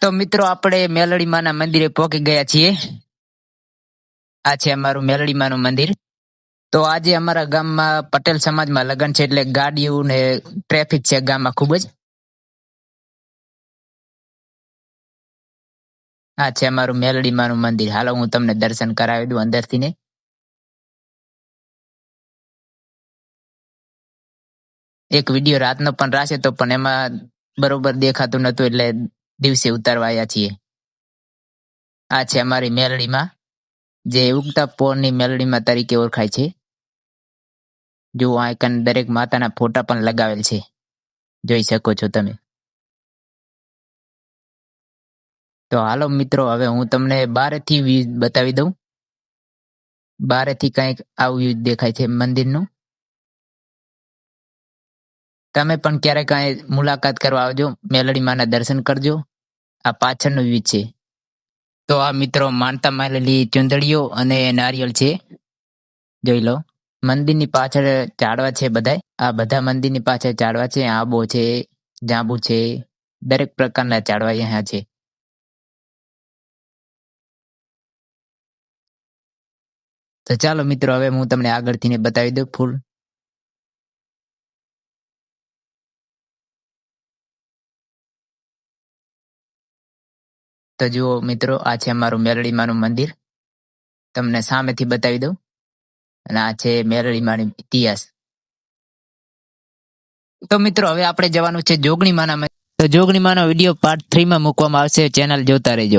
તો મિત્રો આપણે મેલડીમાના મંદિરે પહોંચી ગયા છીએ. આ છે અમારું મેલડીમાનું મંદિર. તો આજે અમારા ગામમાં પટેલ સમાજમાં લગ્ન છે એટલે ગાડીઓ ને ટ્રાફિક છે ગામમાં ખૂબ જ. આ છે અમારું મેલડી માનું મંદિર. હાલો હું તમને દર્શન કરાવી દઉં અંદરથી ને. એક વીડિયો રાતનો પણ રાશે તો પણ એમાં બરોબર દેખાતું નતું એટલે દિવસે ઉતારવા આવ્યા છીએ. આ છે અમારી મેલડીમાં, જે ઉગતા પોરની મેલડીમાં તરીકે ઓળખાય છે. જો આઈકન દરેક માતાના ફોટા પણ લગાવેલ છે. જોઈ શકો છો તમે. તો હાલો મિત્રો, હવે હું તમને બારેથી વ્યૂ બતાવી દઉં. બારેથી કંઈક આવું વ્યૂ દેખાય છે મંદિરનું. તમે પણ ક્યારેક કાંઈ મુલાકાત કરવા આવજો, મેલડી માના દર્શન કરજો. આ પાછળનું વ્યૂ છે. તો આ મિત્રો માનતા મારેલી ચુંદડીઓ અને નારિયેળ છે. જોઈ લો. મંદિરની પાછળ ઝાડવા છે બધાય. આ બધા મંદિરની પાછળ ઝાડવા છે. આંબો છે, જાંબુ છે. દરેક પ્રકારના ઝાડવા અહીંયા છે. તો ચાલો મિત્રો, હવે હું તમને આગળથી બતાવી દઉં ફૂલ. તો જુઓ મિત્રો, આ છે અમારું મેરળીમાનું મંદિર. તમને સામેથી બતાવી દઉં. અને આ છે મેલડી માની ઇતિહાસ. તો મિત્રો, હવે આપણે જવાનું છે જોગણી માના મંદિર. તો જોગણીમાનો વીડિયો પાર્ટ થ્રીમાં મૂકવામાં આવશે. ચેનલ જોતા રહેજો.